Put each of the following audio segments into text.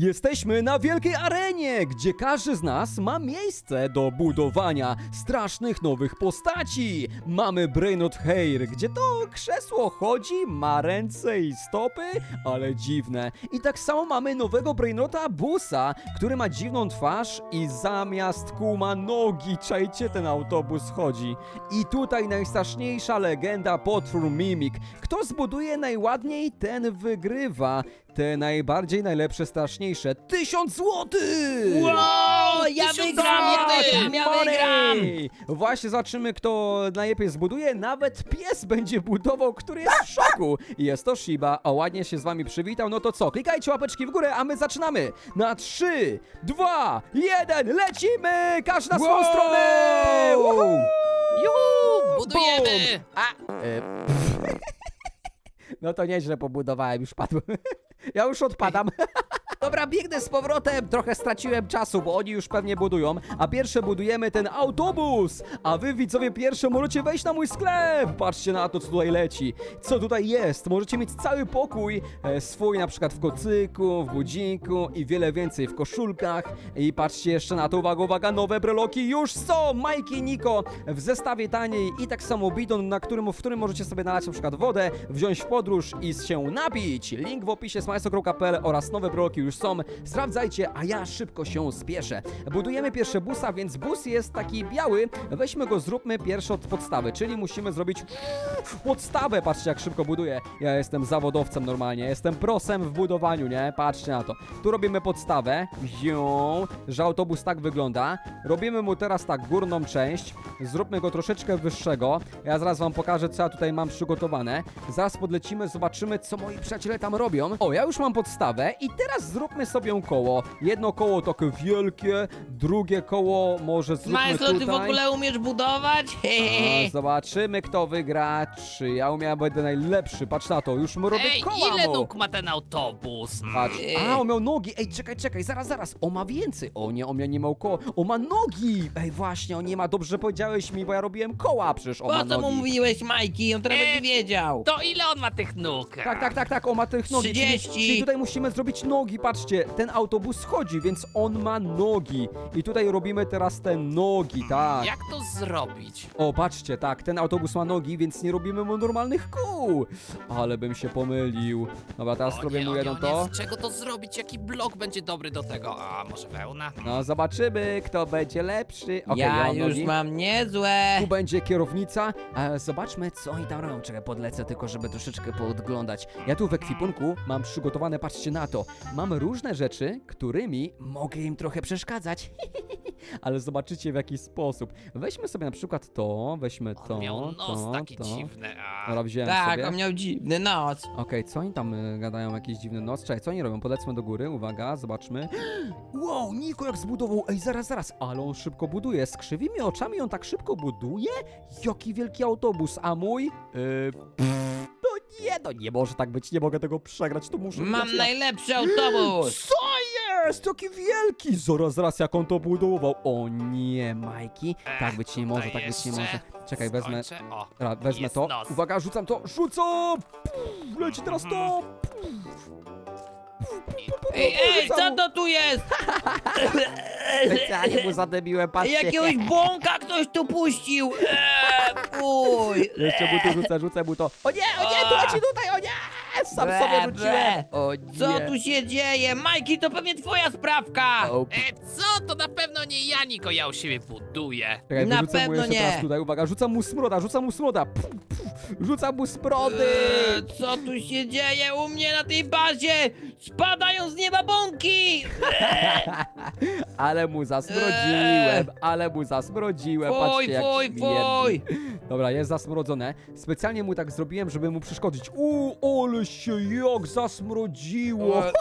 Jesteśmy na wielkiej arenie, gdzie każdy z nas ma miejsce do budowania strasznych nowych postaci. Mamy Brainot Hair, gdzie to krzesło chodzi, ma ręce i stopy, ale dziwne. I tak samo mamy nowego Brainota Busa, który ma dziwną twarz i zamiast kół ma nogi. Czajcie, ten autobus chodzi. I tutaj najstraszniejsza legenda potwór Mimik. Kto zbuduje najładniej, ten wygrywa. Te najbardziej najlepsze, straszniejsze. Tysiąc złotych! Wow, ja tysiąc wygram, ja złotych! wygram, ja wygram! Właśnie zobaczymy, kto najlepiej zbuduje. Nawet pies będzie budował, który jest w szoku. Jest to Shiba, a ładnie się z wami przywitał. No to co? Klikajcie łapeczki w górę, a my zaczynamy. Na 3, 2, 1, lecimy! Każdy na swoją Wow! stronę! Woohoo! Juhu, budujemy! A, e, no to nieźle pobudowałem, już padłem. Ja już odpadam. Dobra, biegnę z powrotem. Trochę straciłem czasu, bo oni już pewnie budują. A pierwsze budujemy ten autobus. A wy, widzowie, pierwsze możecie wejść na mój sklep. Patrzcie na to, co tutaj leci. Co tutaj jest? Możecie mieć cały pokój e, swój, na przykład w kocyku, w budzinku i wiele więcej w koszulkach. I patrzcie jeszcze na to, uwaga, uwaga, nowe breloki już są. Majki Niko w zestawie taniej i tak samo bidon, na którym, w którym możecie sobie nalać na przykład wodę, wziąć w podróż i się napić. Link w opisie smajso.pl oraz nowe breloki już są. Sprawdzajcie, a ja szybko się spieszę. Budujemy pierwszy busa, więc bus jest taki biały. Weźmy go, zróbmy pierwszy od podstawy, czyli musimy zrobić podstawę. Patrzcie, jak szybko buduję. Ja jestem zawodowcem normalnie, jestem prosem w budowaniu, nie? Patrzcie na to. Tu robimy podstawę, że autobus tak wygląda. Robimy mu teraz tak górną część, zróbmy go troszeczkę wyższego. Ja zaraz wam pokażę, co ja tutaj mam przygotowane. Zaraz podlecimy, zobaczymy, co moi przyjaciele tam robią. O, ja już mam podstawę i teraz zróbmy sobie koło. Jedno koło takie wielkie, drugie koło może zróbmy Majslo, tutaj. ty w ogóle umiesz budować? A, zobaczymy, kto wygra. Czy ja umiałem, będę najlepszy. Patrz na to, już mu robię Ej, koła ile mu. nóg ma ten autobus? Patrz. A, on miał nogi. Ej, czekaj, czekaj, zaraz, zaraz. On ma więcej. O nie, on miał nie miał koła. On ma nogi. Ej, właśnie, on nie ma. Dobrze powiedziałeś mi, bo ja robiłem koła przecież. On ma Po co mu nogi. mówiłeś, Majki? On teraz będzie wiedział. To ile on ma tych nóg? Tak, tak, tak, tak, on ma tych nogi. Czyli, 30. czyli tutaj musimy zrobić nogi, patrzcie, ten autobus chodzi, więc on ma nogi. I tutaj robimy teraz te nogi, tak. Jak to zrobić? O, patrzcie, tak, ten autobus ma nogi, więc nie robimy mu normalnych kół. Ale bym się pomylił. Dobra, teraz O robię nie, mu o nie, jedno o nie, to. Z czego to zrobić? Jaki blok będzie dobry do tego? A może wełna? No, zobaczymy, kto będzie lepszy. Okej, ja mam już nogi. mam niezłe. Tu będzie kierownica. A zobaczmy, co oni tam robią. Czekaj, podlecę tylko, żeby troszeczkę podglądać. Ja tu w ekwipunku mam przygotowane, patrzcie na to. Mam różne rzeczy, którymi mogę im trochę przeszkadzać. Ale zobaczycie w jaki sposób. Weźmy sobie na przykład to, weźmy to, On miał nos to, taki to. dziwny. A... Dobra, wziąłem Tak, sobie. on miał dziwny nos. Okej, co oni tam y, gadają, jakiś dziwny nos? Czekaj, co oni robią? Polecmy do góry, uwaga, zobaczmy. Wow, Niko jak zbudował, ej, zaraz, zaraz, ale on szybko buduje, z krzywymi oczami on tak szybko buduje? Jaki wielki autobus, a mój? Yy, pff, nie, no nie może tak być, nie mogę tego przegrać, to muszę... Mam ja. najlepszy autobus. Co jest? Jaki wielki! Zaraz, zaraz, jak on to budował. O nie, Majki, tak być nie może, tak być nie może. Czekaj, wezmę, Skończę. O, Dobra, wezmę jest to. nos. Uwaga, rzucam to. Rzucam! Puf, leci teraz to. Ej, ej, co to tu jest? Specjalnie mu zadebiłem, patrzcie. Jakiegoś bąka ktoś tu puścił. Fuj. Jeszcze mu tu rzucę, rzucę mu to. O nie, o nie, tu leci tutaj, o nie! Sam Ble, sobie ble. rzuciłem. O nie. Co tu się dzieje? Majki, to pewnie twoja sprawka. O, E, co? To na pewno nie ja, Niko, ja u siebie buduję. Czekaj, Na wyrzucę mu pewno jeszcze nie. teraz tutaj, uwaga, rzucam mu smroda, rzucam mu smroda. Rzucam mu smrody. Eee, co tu się dzieje u mnie na tej bazie? Spadają z nieba bąki! Ale mu zasmrodziłem, ale mu zasmrodziłem, Fuj, patrzcie jak fuj, śmierdzi. fuj! Dobra, jest zasmrodzone. Specjalnie mu tak zrobiłem, żeby mu przeszkodzić. Uuu, ale się jak zasmrodziło.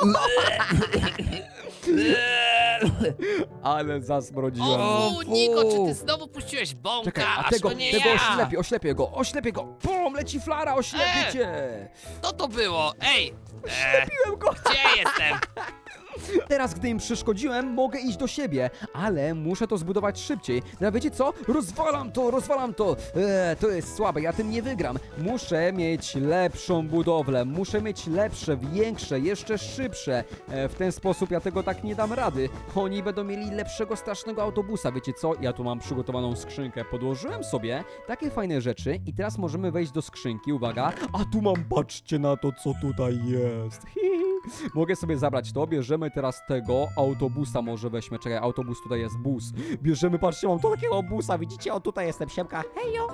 Ale zasmrodziłem. O, O. Niko, czy ty znowu puściłeś bąka? Czekaj, a Aż tego, mnie tego ja. oślepię, oślepię go, oślepię go. Pum, leci flara, oślepię E! cię. Co to było? Ej! E, Piłem go. gdzie jestem? Teraz, gdy im przeszkodziłem, mogę iść do siebie, ale muszę to zbudować szybciej. No wiecie co? Rozwalam to, rozwalam to. Eee, to jest słabe, ja tym nie wygram. Muszę mieć lepszą budowlę, muszę mieć lepsze, większe, jeszcze szybsze. E, w ten sposób ja tego tak nie dam rady. Oni będą mieli lepszego, strasznego autobusa. Wiecie co? Ja tu mam przygotowaną skrzynkę. Podłożyłem sobie takie fajne rzeczy i teraz możemy wejść do skrzynki. Uwaga. A tu mam, patrzcie na to, co tutaj jest. Mogę sobie zabrać to, bierzemy teraz tego autobusa, może weźmy, czekaj, autobus tutaj jest, bus. Bierzemy, patrzcie, mam tu takiego busa, widzicie? O, tutaj jestem, siemka, hejo.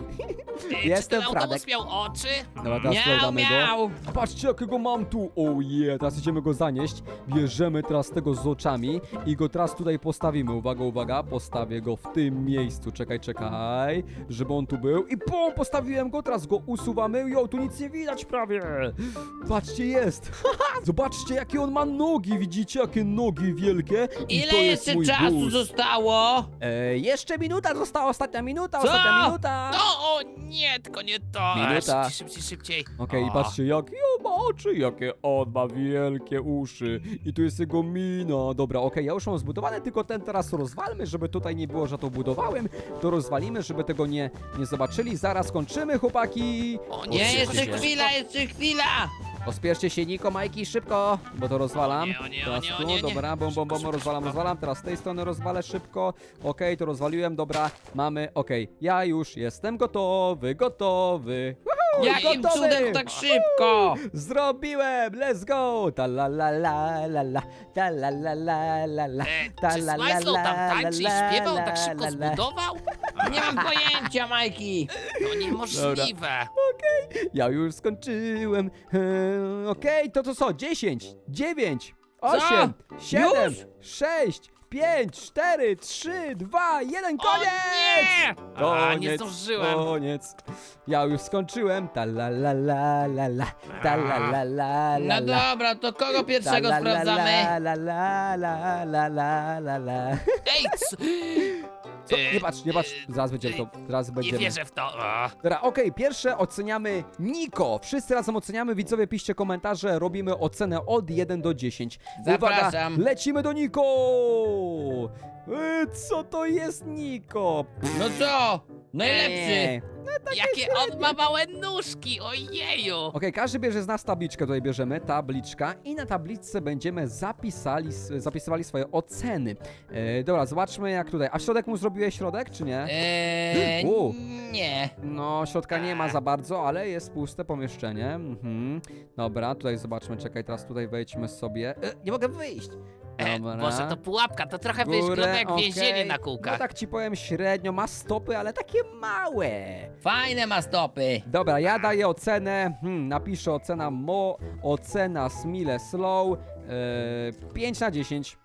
Ej, Jestem czy ten autobus Fradek. miał oczy? Dobra, teraz Miał, go. miał. Patrzcie, jakiego mam tu! O je, teraz idziemy go zanieść. Bierzemy teraz tego z oczami i go teraz tutaj postawimy. Uwaga, uwaga, postawię go w tym miejscu. Czekaj, czekaj, żeby on tu był. I pum, postawiłem go, teraz go usuwamy. Jo, tu nic nie widać prawie. Patrzcie, jest. Haha, Zobaczcie, jakie on ma nogi. Widzicie, jakie nogi wielkie? I to Ile jest jeszcze mój czasu bus. zostało? E, jeszcze minuta została, ostatnia minuta, Co? ostatnia minuta. No, o nie, tylko nie to. Minuta. Szybciej, szybciej, szybciej. Okej, i O. patrzcie, jakie on ma oczy, jakie on ma wielkie uszy. I tu jest jego mina. Dobra, okej, ja już mam zbudowane, tylko ten teraz rozwalmy, żeby tutaj nie było, że to budowałem. To rozwalimy, żeby tego nie, nie zobaczyli. Zaraz kończymy, chłopaki. O Nie, Pospieszcie jeszcze się. chwila, jeszcze chwila. Pospieszcie się, Niko, Majki, szybko, bo to rozwalam. O nie, o nie, o Teraz nie, o tu, nie, nie. dobra, bom, bom, bom, Szybko, rozwalam, szybko. rozwalam. Teraz z tej strony rozwalę szybko. Okej, to rozwaliłem, dobra, mamy, okej. Ja już jestem gotowy, gotowy. Woohoo, Jakim gotowy. cudem tak szybko? Zrobiłem! Let's go! Ta la la la la la ta la la la la la E, ta czy la la Smajslow tam la tańczy i śpiewał, tak szybko zbudował? Nie mam pojęcia, Majki. To niemożliwe. Ja już skończyłem. Eee, Okej, to to co? 10, 9, 8, 7, Już? 6, 5, 4, 3, 2, 1, O koniec! nie! A, nie zdążyłem. Koniec. Ja już skończyłem. Ta la la la la la. Ta la la la la No la. dobra, to kogo pierwszego Ta la la sprawdzamy? La la la la la la la. Ej? Co? E, Nie patrz, nie patrz, zaraz będziemy to, zaraz Nie będziemy. wierzę w to. Dobra, okej, pierwsze oceniamy Niko. Wszyscy razem oceniamy, widzowie piszcie komentarze, robimy ocenę od 1 do 10. Uwaga, Zapraszam. lecimy do Niko! E, co to jest Niko? No co? Najlepszy. Eee. Jakie on ma małe nóżki, ojeju. Okej, każdy bierze z nas tabliczkę, tutaj bierzemy, tabliczka i na tabliczce będziemy zapisali, zapisywali swoje oceny. E, dobra, zobaczmy jak tutaj, a środek mu zrobiłeś środek, czy nie? Eee, U. nie. No, środka nie ma za bardzo, ale jest puste pomieszczenie. Mhm. Dobra, tutaj zobaczmy, czekaj, teraz tutaj wejdźmy sobie. E, nie mogę wyjść. E, Dobra. Boże, to pułapka, to trochę Górę, wygląda jak okej. więzienie na No kółkach. tak ci powiem średnio, ma stopy, ale takie małe. Fajne ma stopy. Dobra, ja daję ocenę, hmm, napiszę ocena mo, ocena Smile Slow, 5 na 10.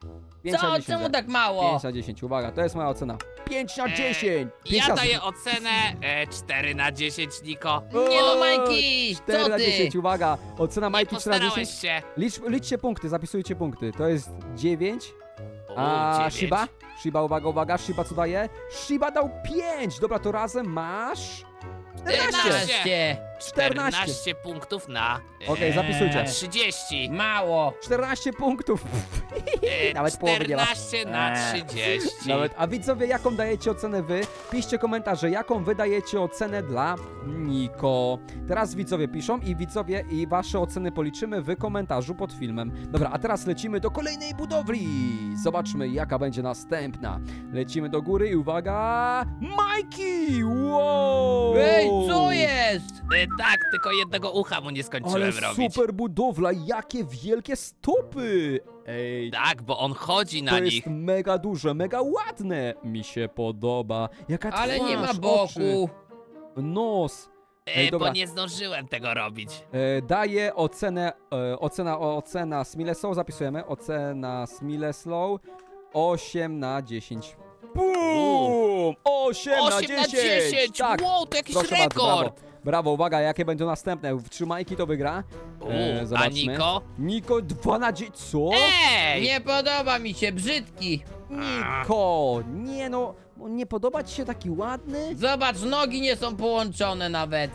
5 na Co? 10. Czemu tak mało? 5 na 10, uwaga, to jest moja ocena. 5 na E, 10! 5 Ja na daję ocenę e, 4 na 10, Niko. Nie no, Majki, 4 co na ty? 10, uwaga, ocena Nie Majki 4 na 10. postarałeś się. Licz, liczcie punkty, zapisujcie punkty. To jest 9. U, A dziewięć. Shiba? Shiba, uwaga, uwaga, Shiba co daje? Shiba dał 5. Dobra, to razem masz 14. 14. 14. 14 punktów na. e, Okej, zapisujcie. 30. Mało. 14 punktów. E, Nawet połowy nie ma. 14 na Eee. 30. Nawet. A widzowie, jaką dajecie ocenę wy? Piszcie komentarze, jaką wy dajecie ocenę dla Niko. Teraz widzowie piszą i widzowie i wasze oceny policzymy w komentarzu pod filmem. Dobra, a teraz lecimy do kolejnej budowli. Zobaczmy, jaka będzie następna. Lecimy do góry i uwaga... Majki! Wow! Ej, co jest? E, tak, tylko jednego ucha mu nie Ale skończyłem robić. super budowla, jakie wielkie stopy! Ej, Tak, bo on chodzi na to nich. jest mega duże, mega ładne. Mi się podoba. Jaka Ale nie ma twarz, boku. oczy, nos. Ej, E, dobra. bo nie zdążyłem tego robić. E, daję ocenę, e, ocena, o, ocena Smileslow, zapisujemy, ocena Smileslow 8 na 10. Bum! 8, 8 na 10! na 10! Tak, Wow, to jakiś proszę bardzo, rekord! Brawo, uwaga, jakie będą następne? Trzymajki to wygra. E, a zobaczmy. Niko? Niko 2 na 10, co? Ej! Nie podoba mi się, brzydki. Niko! Nie no, nie podoba ci się taki ładny? Zobacz, nogi nie są połączone nawet.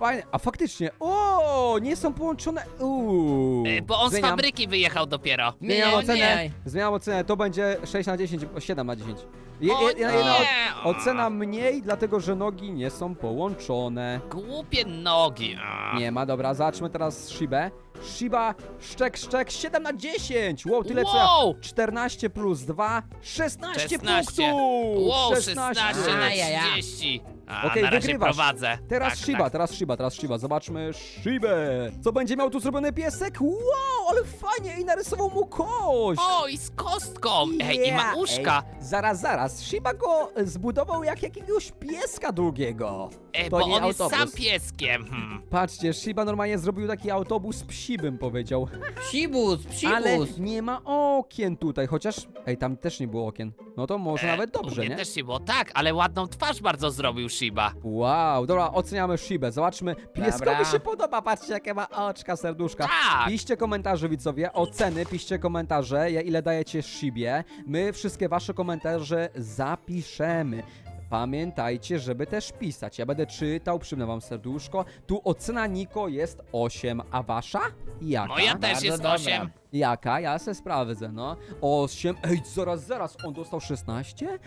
Fajne, a faktycznie, o, nie są połączone, uuu. E, Bo on z Zmieniam. fabryki wyjechał dopiero. Zmieniam Zmieniaj, ocenę, zmieniaj. zmieniam ocenę, to będzie 6 na 10, 7 na 10. Je, O je, jedna nie! ocena mniej, dlatego że nogi nie są połączone. Głupie nogi. A. Nie ma, dobra, zobaczmy teraz Shibę. Shiba, szczek, szczek, 7 na 10! Wow, tyle co ja. Wow! 14 plus 2, 16, 16. punktów! Wow, 16 na Ajaja. 30. A, Okej, na razie wygrywasz. prowadzę. Teraz tak, Shiba, tak. teraz Shiba, teraz Shiba. Zobaczmy Shibę. Co będzie miał tu zrobiony piesek? Wow, ale fajnie i narysował mu kość. O, i z kostką. Ej, i ma Yeah. uszka. Ej, zaraz, zaraz. Shiba go zbudował jak jakiegoś pieska drugiego. Ej, to bo nie on jest sam pieskiem. Hmm. Patrzcie, Shiba normalnie zrobił taki autobus psi, bym powiedział. Psibus, psibus. Ale nie ma okien tutaj, chociaż... Ej, tam też nie było okien. No to może E, nawet u dobrze, mnie nie? też nie było. Tak, ale ładną twarz bardzo zrobił Shiba. Wow, dobra, oceniamy Shibę. Zobaczmy. Pieskowi Dobra. się podoba, patrzcie jakie ma oczka, serduszka. Tak. Piszcie komentarze, widzowie, oceny, piszcie komentarze, ja- ile dajecie Shibie. My wszystkie wasze komentarze zapiszemy. Pamiętajcie, żeby też pisać. Ja będę czytał, przypnę wam serduszko. Tu ocena Niko jest 8, a wasza? Jaka? Moja też Bardzo jest dobra. 8. Jaka? Ja se sprawdzę, no. 8. Ej, zaraz, zaraz, on dostał 16?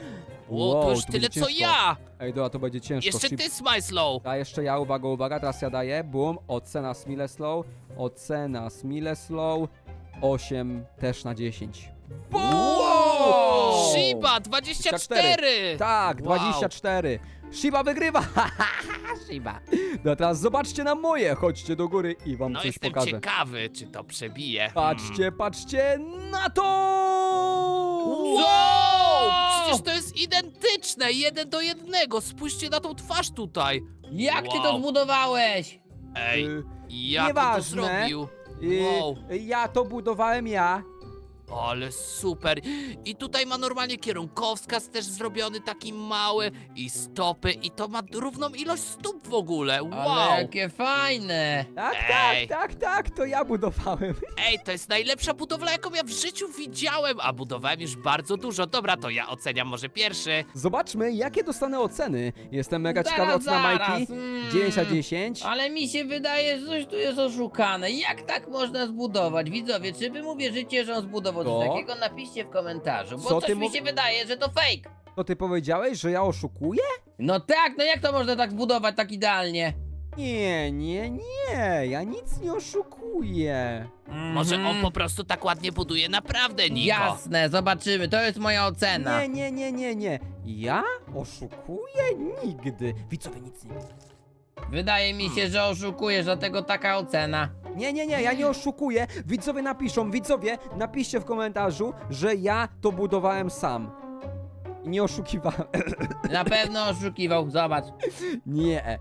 Wow, to już to tyle będzie co ciężko. ja. Ej, dobra, to będzie ciężko. Jeszcze Shib- ty, Smyslow. a jeszcze ja, uwaga, uwaga, teraz ja daję, boom, ocena Smileslow, ocena Smileslow, 8 też na 10. Wow! Shiba, 24. Tak, Wow. 24. Shiba wygrywa! Shiba. No teraz zobaczcie na moje, chodźcie do góry i wam No coś jestem pokażę. ciekawy, czy to przebije. Hmm. Patrzcie, patrzcie na to! Wow! Przecież to jest identyczne, jeden do jednego. Spójrzcie na tą twarz tutaj. Jak ty to Wow. zbudowałeś? Ej, Y, jak on to nieważne. zrobił? y, Wow. Ja to budowałem ja. Ale super. I tutaj ma normalnie kierunkowskaz też zrobiony taki mały i stopy i to ma równą ilość stóp w ogóle. Wow. Ale jakie fajne. Tak, Ej. tak, tak, tak, to ja budowałem. Ej, to jest najlepsza budowla, jaką ja w życiu widziałem, a budowałem już bardzo dużo. Dobra, to ja oceniam może pierwszy. Zobaczmy, jakie dostanę oceny. Jestem mega Zaraz, ciekawy ocena zaraz, Majki. mm. 9 na 10. Ale mi się wydaje, że coś tu jest oszukane. Jak tak można zbudować? Widzowie, czy wy mu wierzycie, że on zbudował To? takiego? Napiszcie w komentarzu, bo Co coś ty mi mów- się wydaje, że to fake. To ty powiedziałeś, że ja oszukuję? No tak, no jak to można tak zbudować tak idealnie? Nie, nie, nie. Ja nic nie oszukuję. Może Mhm. on po prostu tak ładnie buduje naprawdę, Niko. Jasne, zobaczymy, to jest moja ocena. Nie, nie, nie, nie, nie. Ja oszukuję nigdy. Widzowie nic nie widzą. Wydaje mi się, że oszukujesz, dlatego taka ocena. Nie, nie, nie, ja nie oszukuję. Widzowie napiszą, widzowie, napiszcie w komentarzu, że ja to budowałem sam. I nie oszukiwałem. Na pewno oszukiwał, zobacz. Nie, e,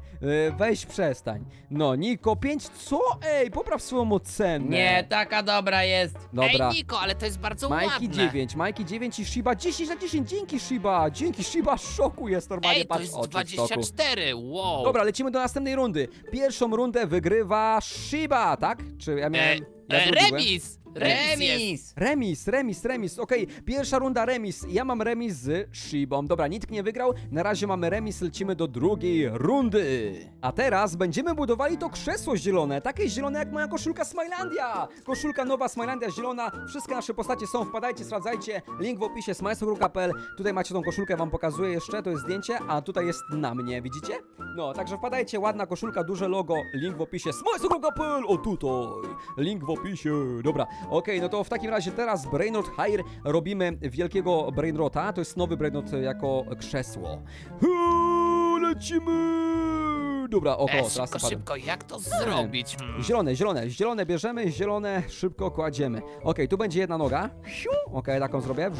weź przestań. No, Niko, 5, co? Ej, popraw swoją ocenę. Nie, taka dobra jest. Dobra. Ej, Niko, ale to jest bardzo Majki ładne. 9, Majki 9 i Shiba 10 na 10, dzięki Shiba, dzięki Shiba, w szoku jest normalnie, Ej, to patrz jest oczy w szoku. 24, wow. Dobra, lecimy do następnej rundy. Pierwszą rundę wygrywa Shiba, tak? Czy ja E, miałem... ja e, remis. Remis. jest. Remis! Remis, remis, remis, okej, pierwsza runda remis, ja mam remis z Shibą, dobra, nikt nie wygrał, na razie mamy remis, lecimy do drugiej rundy. A teraz będziemy budowali to krzesło zielone, takie zielone jak moja koszulka Smilandia, koszulka nowa Smilandia zielona, wszystkie nasze postacie są, wpadajcie, sprawdzajcie, link w opisie smajsogru.pl, tutaj macie tą koszulkę, wam pokazuję jeszcze, to jest zdjęcie, a tutaj jest na mnie, widzicie? No, także wpadajcie, ładna koszulka, duże logo, link w opisie smajsogru.pl, o tutaj, link w opisie, dobra, okej, no to w takim razie teraz Brainrot Hire robimy wielkiego Brainrota, to jest nowy Brainrot jako krzesło. Huu, lecimy! Dobra, oko, E, teraz szybko, napadłem. szybko, jak to zrobić? Hmm. Zielone, zielone, zielone bierzemy, zielone szybko kładziemy. Okej, tu będzie jedna noga. Siu, Okej, taką zrobię.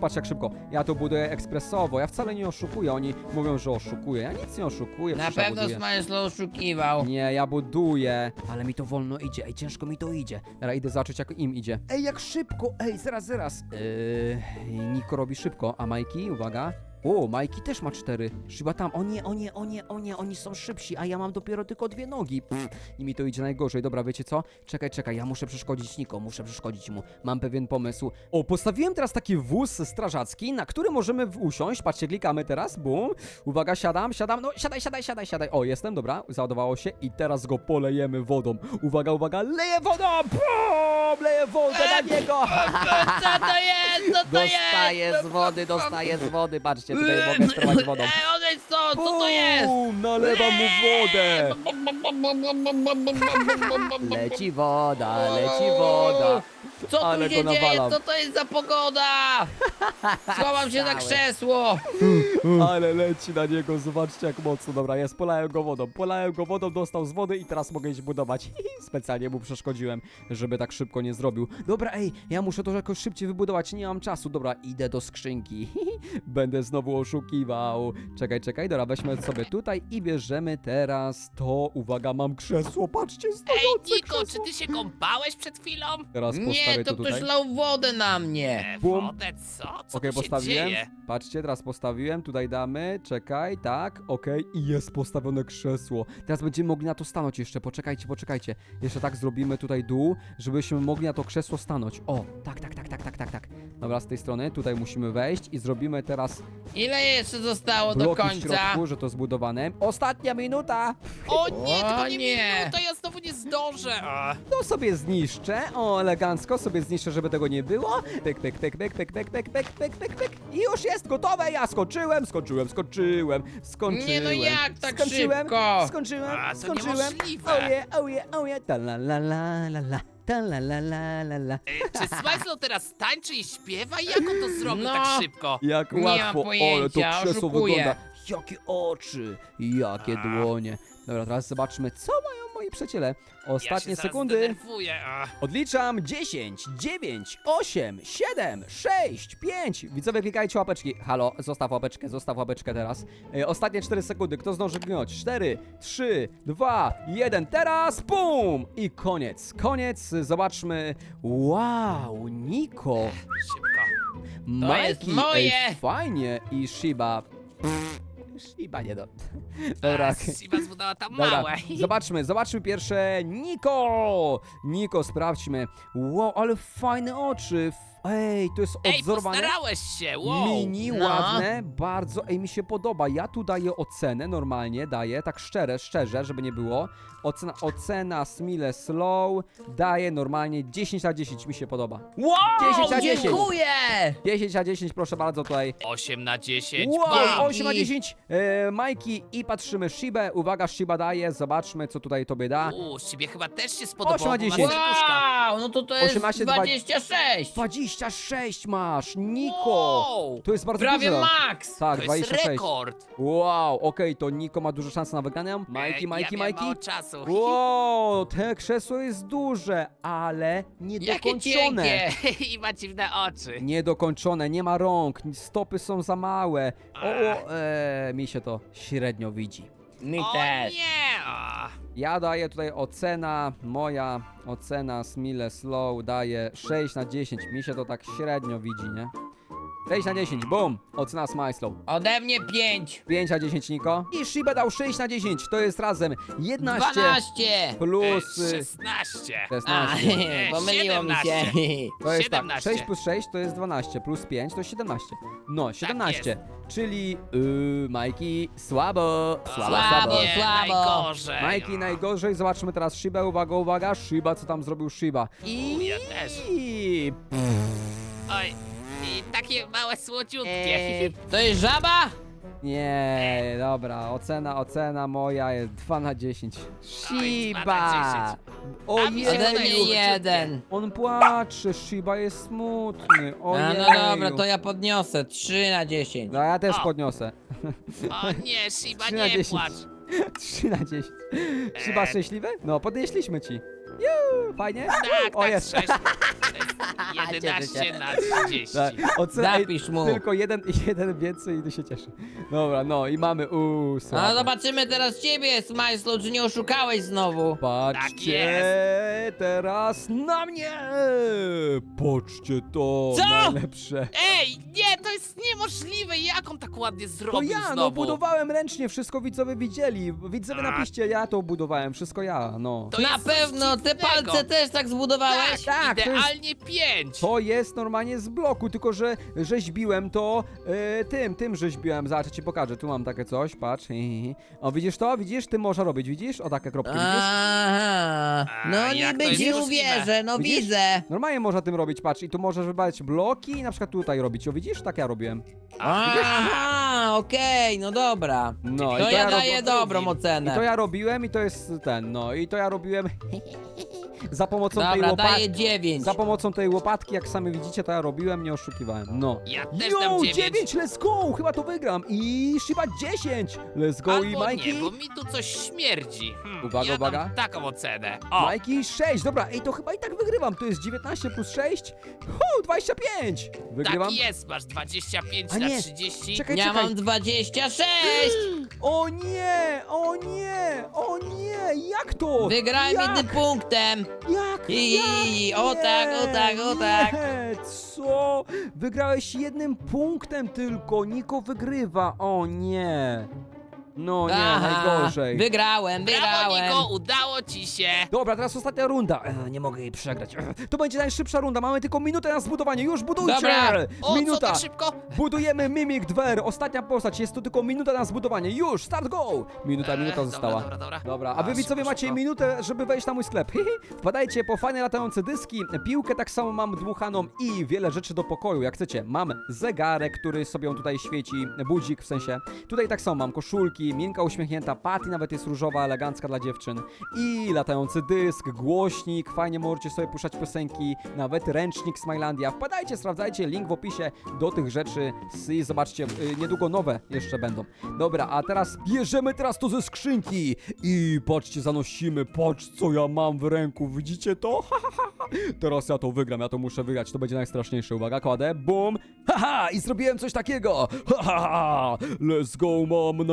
Patrz jak szybko. Ja to buduję ekspresowo. Ja wcale nie oszukuję. Oni mówią, że oszukuję. Ja nic nie oszukuję. Na przecież ja pewno buduję. Smajslo oszukiwał. Nie, ja buduję. Ale mi to wolno idzie. Ej, ciężko mi to idzie. Teraz idę zobaczyć, jak im idzie. Ej, jak szybko. Ej, zaraz, zaraz. Yy, Niko robi szybko. A Majki, uwaga. O, Majki też ma cztery. Shiba tam. O nie, o nie, o nie, o nie, oni są szybsi, a ja mam dopiero tylko dwie nogi. Pff, i mi to idzie najgorzej. Dobra, wiecie co? Czekaj, czekaj, ja muszę przeszkodzić Niko, muszę przeszkodzić mu. Mam pewien pomysł. O, postawiłem teraz taki wóz strażacki, na który możemy usiąść. Patrzcie, klikamy teraz, bum. Uwaga, siadam, siadam. No, siadaj, siadaj, siadaj, siadaj. O, jestem, dobra, załadowało się i teraz go polejemy wodą. Uwaga, uwaga, leję wodą! Bum! Leję wodę na niego! Co to jest? Co to jest? z wody, dostaję z wody. Patrzcie, tutaj mogę sterować wodą. Ej, odejdź stąd, co to jest? Bum! Nalewam mu wodę! Leci woda, leci woda. Co tu Ale się go dzieje? nawalam. Co to jest za pogoda? Schowam się za Cały. krzesło. Ale leci na niego, zobaczcie jak mocno. Dobra, jest, polałem go wodą. Polałem go wodą, dostał z wody i teraz mogę iść budować. Specjalnie mu przeszkodziłem, żeby tak szybko nie zrobił. Dobra, ej, ja muszę to jakoś szybciej wybudować, nie mam czasu. Dobra, idę do skrzynki. Będę znowu oszukiwał. Czekaj, czekaj, dobra, weźmy sobie tutaj i bierzemy teraz to. Uwaga, mam krzesło, patrzcie, Ej, stojące Niko, czy krzesło. ty się kąpałeś przed chwilą? Teraz postawię To to ktoś tutaj. lał wodę na mnie. E, Bum. wodę, co? Co Okej, tu się postawiłem. dzieje? Patrzcie, teraz postawiłem. Tutaj damy. Czekaj, tak, okej. I jest postawione krzesło. Teraz będziemy mogli na to stanąć jeszcze. Poczekajcie, poczekajcie. Jeszcze tak zrobimy tutaj dół, żebyśmy mogli na to krzesło stanąć. O, tak, tak, tak, tak, tak, tak, tak. Dobra, z tej strony tutaj musimy wejść i zrobimy teraz Ile jeszcze zostało do bloki w końca? środku, że to zbudowane. Ostatnia minuta. O nie, O tylko nie, nie. minuta, ja znowu nie zdążę. A. To sobie zniszczę. O, elegancko sobie zniszczę, żeby tego nie było. Pyk, pyk, pyk, pyk, pyk, pyk, pyk, pyk, pyk, pyk, pyk. I już jest gotowe. Ja skoczyłem, skoczyłem, skoczyłem, skończyłem. Nie no jak tak skończyłem, szybko? Skończyłem, A, to skończyłem. niemożliwe. Oh yeah, oh yeah, oh. Ta la la la la la. Ta la la la la la. E, Czy Smajslow teraz tańczy i śpiewa? Jak on to zrobił No. tak szybko? Jak Nie mam łatwo, ale to pojęcia, krzesło wygląda. Jakie oczy, jakie A. dłonie. Dobra, teraz zobaczmy, co mają moi przyjaciele. ja Ostatnie się zaraz sekundy. Denerwuję. Odliczam 10, 9, 8, 7, 6, 5. Widzowie, klikajcie łapeczki. Halo, zostaw łapeczkę, zostaw łapeczkę teraz. E, ostatnie 4 sekundy. Kto zdąży gnąć? 4, 3, 2, 1. Teraz pum! I koniec. Koniec. Zobaczmy. Wow, Niko. Szybko. Majki. moje. Ej, fajnie. I Shiba. Pff, Shiba nie do. Dobra. A, Shiba zbudowała tam Dobra, małe. zobaczmy, zobaczmy pierwsze. Niko! Niko, sprawdźmy. Wow, ale fajne oczy. Ej, to jest Ej, odzorowane. postarałeś się, wow. Mini, No. ładne, bardzo, ej, mi się podoba. Ja tu daję ocenę, normalnie daję, tak szczerze, szczerze, żeby nie było. Ocena, ocena Smile Slow daje normalnie 10 na 10, mi się podoba. Wow, 10 na 10. dziękuję! 10 na 10, proszę bardzo tutaj. 8 na 10. Wow, bam. 8 na 10. E, Majki i patrzymy Shibę. Uwaga, Shiba daje, zobaczmy co tutaj tobie da. U, Szybie chyba też się spodobało. 8 na bo ma 10. serduszka. Wow, no to to jest 18, 26. 26 masz, Niko! Wow. To jest bardzo Prawie dużo. max. Tak, To jest 26. rekord. Wow, okej, to Niko ma dużo szans na wygraną. Majki, E, Majki, ja miałem Majki. mało czasu. Wow, te krzesło jest duże, ale Jakie niedokończone. cienkie. I ma dziwne oczy. Niedokończone, nie ma rąk, stopy są za małe. O, o e, mi się to średnio widzi. Mi o też. nie! A. Ja daję tutaj ocena, moja ocena Smile Slow daje 6 na 10. Mi się to tak średnio widzi, nie? 6 na 10, bum! Ocena Smile Slow. Ode mnie 5. 5 na 10, Niko. I Shiba dał 6 na 10, to jest razem 11 12. plus... E, y, 16. A, 16. pomyliło mi się. 17. To jest tak, 17. 6 plus 6 to jest 12, plus 5 to 17. No, 17. jest. Czyli, yy, Majki, słabo, słabo, Słabo. słabo. Nie, słabo. najgorzej. Majki najgorzej, zobaczmy teraz Shibę, uwaga, uwaga, Shiba, co tam zrobił Shiba. U, ja też. I... Oj, i takie małe słodziutkie. Eee, to jest żaba? Nie, dobra, ocena, ocena moja jest 2 na 10. Oj, Shiba! 2 na O A mi się Ode Ojej. mnie Jezu! jeden. On płacze, Shiba jest smutny. A, Ojej. no dobra, to ja podniosę. 3 na 10. No ja też O. podniosę. O nie, Shiba, Trzy na nie 10. płacz. 3 na 10. Shiba Eee. szczęśliwy? No, podnieśliśmy ci. Juu, fajnie? Tak, O, tak, jest. 6. 11 na 30. Tak, ocena, Zapisz mu. Tylko jeden, jeden więcej i ty się cieszy. Dobra, no i mamy, uuu, No słabe. zobaczymy teraz ciebie, Smajslu, czy nie oszukałeś znowu. Patrzcie Tak teraz na mnie! Patrzcie to! Co? Najlepsze. Ej, nie, to jest niemożliwe, jak on tak ładnie To zrobił ja, no znowu? budowałem ręcznie, wszystko widzowie widzieli. Widzowie A. napiszcie, ja to budowałem, wszystko ja, no. To Na jest coś pewno, te dziwnego. palce też tak zbudowałeś? Tak, Tak, to jest- idealnie pięć. To jest normalnie z bloku, tylko że rzeźbiłem to e, tym, tym rzeźbiłem. Zobacz, ja ci pokażę. Tu mam takie coś, patrz. Hi, hi, hi. O, widzisz to? Widzisz? Ty można robić, widzisz? O, takie kropki, widzisz? Aha, A, no jak to jest możliwe? uwierzę, no Widzisz? widzę. Normalnie można tym robić, patrz. I tu możesz wybrać bloki i na przykład tutaj robić. O, widzisz? Tak ja robiłem. Aha, okej, no dobra. No, To i to ja rob- daję dobrą I to ocenę. ja robiłem i to jest ten, no. I to ja robiłem za pomocą tej Dobra, łopatki. daję dziewięć. Za pomocą tej łopatki, jak sami widzicie, to ja robiłem, nie oszukiwałem. No. Ja też Yo, dziewięć. 9, let's go! Chyba to wygram. I Shiba 10. Let's go i Albo Majki. nie, bo mi tu coś śmierdzi. Hmm, Uwaga, ja uwaga. Dam taką ocenę. O, Majki 6. Dobra, ej, to chyba i tak wygrywam. To jest 19 plus 6. Hu, 25. Wygrywam. tak jest, masz 25 A na nie, 30. czekaj. Ja mam 26! O nie, o nie, o nie, jak to? Wygrałem jak? jednym punktem. Jak? I- jak? o tak, o tak, o tak. Nie, co? Wygrałeś jednym punktem tylko. Niko wygrywa. O nie. No nie, najgorzej. Wygrałem, Brawo, wygrałem. Niko, udało ci się. Dobra, teraz ostatnia runda. E, nie mogę jej przegrać. E, to będzie najszybsza runda. Mamy tylko minutę na zbudowanie. Już budujcie! Dobra. O, co Minuta. tak szybko? Budujemy Mimic Dwer. Ostatnia postać. Jest to tylko minuta na zbudowanie. Już, start go! Minuta, E, minuta dobra, została. Dobra, dobra, Dobra, a wy szybko, widzowie macie szybko. minutę, żeby wejść na mój sklep. Wpadajcie po fajne latające dyski, piłkę tak samo mam dmuchaną i wiele rzeczy do pokoju, jak chcecie. Mam zegarek, który sobie tutaj świeci, budzik w sensie. Tutaj tak samo mam koszulki, miękka uśmiechnięta, Patty nawet jest różowa, elegancka dla dziewczyn. I latający dysk, głośnik, fajnie możecie sobie puszczać piosenki, nawet ręcznik Smilandia. Wpadajcie, sprawdzajcie, link w opisie do tych rzeczy i zobaczcie, y, niedługo nowe jeszcze będą. Dobra, a teraz bierzemy teraz to ze skrzynki i patrzcie, zanosimy, patrz co ja mam w ręku, widzicie to? Ha, ha, ha, ha. Teraz ja to wygram, ja to muszę wygrać, to będzie najstraszniejsze, uwaga, kładę, bum, haha, i zrobiłem coś takiego, ha, ha, ha, let's go, mam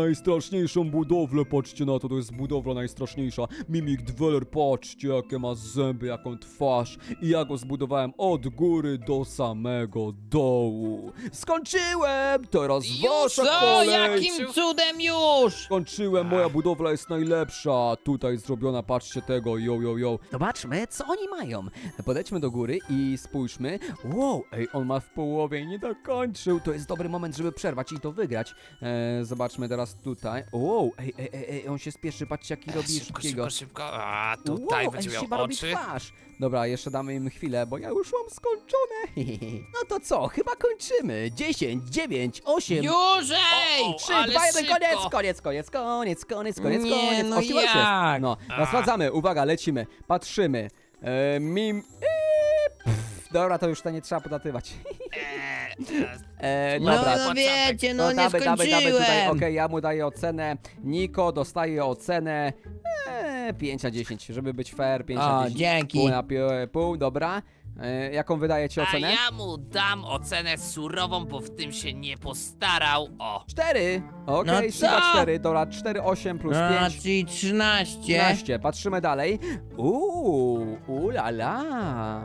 najstraszniejszą budowlę, patrzcie na to, to jest budowla najstraszniejsza, Mimik Dweller, patrzcie jakie ma zęby, jaką twarz i ja go zbudowałem od góry do samego dołu. Skończyłem, teraz wasza Co? kolej. Jakim cudem już? Skończyłem, moja budowla jest najlepsza. Tutaj zrobiona, patrzcie tego, yo, yo, yo. Zobaczmy, co oni mają. Podejdźmy do góry i spójrzmy. Wow, ej, on ma w połowie i nie dokończył. To jest dobry moment, żeby przerwać i to wygrać. E, zobaczmy teraz tutaj. Wow, ej, ej, ej, ej, on się spieszy, patrzcie jaki robi Szybko, szybkiego. szybko, szybko. A, tutaj wow, będzie ej, miał robi oczy. twarz. Dobra, jeszcze damy im chwilę, bo ja już mam skończone. No to co, chyba kończymy. 10, 9, 8, Już, ej! O, o, 3, ale 2, 1, szybko. koniec, koniec, koniec, koniec, koniec, koniec, Nie, koniec. no Osiem już jest. jak? No, A. sprawdzamy, uwaga, lecimy, patrzymy. E, mim... Eee, pff, dobra, to już to nie trzeba podatywać. E, No, dobra, no wiecie, no nie damy tutaj, okej, skończyłem. ja mu daję ocenę. Niko dostaje ocenę e, 5 na 10, żeby być fair, 5 na O, 10. dzięki. Pół na pi- pół, dobra. E, jaką wydajecie A ocenę? ja mu dam ocenę surową, bo w tym się nie postarał. O, 4! Okej, No okay, co? 4, dobra, 4, 8 plus A, 5. czyli 13. 13. Patrzymy dalej. Uuu, ulala.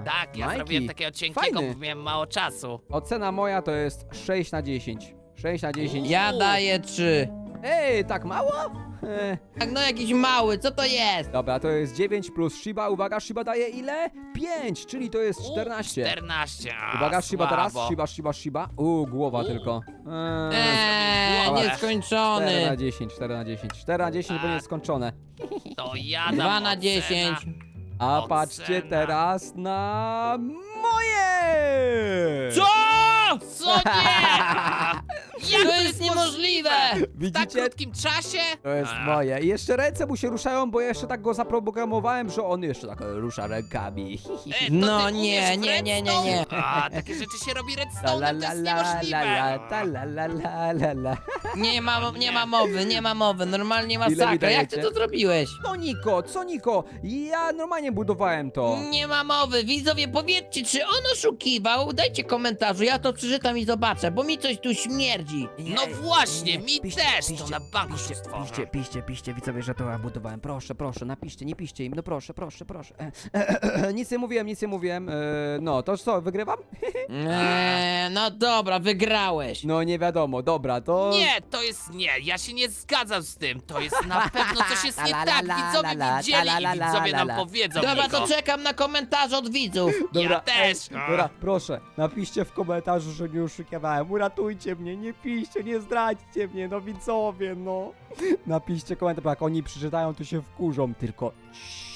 tak, ja Majki, zrobiłem takiego cienkiego, fajny. bo miałem mało czasu. Ocena moja to jest 6 na 10. 6 na 10. Ja daję 3. Ej, tak mało? E, Tak, no jakiś mały, co to jest? dobra, to jest 9 plus Shiba. Uwaga, Shiba daje ile? 5, czyli to jest U, 14. 14, a, Uwaga, Shiba teraz. słabo. Shiba, Shiba, Shiba. Uuu, głowa U. tylko. Eee, Eee, Dobra. 4 na nieskończony. 10, 4 na 10. 4 na 10, bo nie Tak. jest skończone. To ja dam 2 na ocena. 10. A Ocena. patrzcie teraz na moje! Co? Co nie? Jak To jest niemożliwe! W tak Widzicie? krótkim czasie? To jest A, moje. I jeszcze ręce mu się ruszają, bo ja jeszcze tak go zaprogramowałem, że on jeszcze tak rusza rękami. e, to No ty nie, umiesz w nie, nie, nie, nie. redstone? A, takie rzeczy się robi La redstone, to la jest la la la, ta niemożliwe. la la la la la. Nie ma, nie ma mowy, nie ma mowy. Normalnie mi masakra. Jak ty dajecie? to zrobiłeś? No Niko, co Niko? Ja normalnie budowałem to. Nie ma mowy. Widzowie, powiedzcie, czy on oszukiwał? Dajcie komentarzu, ja to przeczytam i zobaczę, bo mi coś tu śmierdzi. No właśnie, mi piszcie, też, to piszcie, na bank piszcie, oszustwowe. piszcie, piszcie, piszcie, widzowie, że to ja budowałem. Proszę, proszę, napiszcie, nie piszcie im, no proszę, proszę, proszę. E, e, e, nic nie mówiłem, nic nie mówiłem. E, no, to co, wygrywam? Eee, no dobra, wygrałeś. No nie wiadomo, dobra, to... Nie, to jest nie, ja się nie zgadzam z tym. To jest na pewno coś jest nie tak. Widzowie widzieli i widzowie nam powiedzą. Dobra, to czekam na komentarze od widzów. Ja też. ej, dobra, proszę, napiszcie w komentarzu, że nie oszukiwałem. Uratujcie mnie, nie piszcie, nie zdradźcie mnie, no widzowie, no. Napiszcie komentarz, bo jak oni przeczytają, to się wkurzą, tylko... ciii.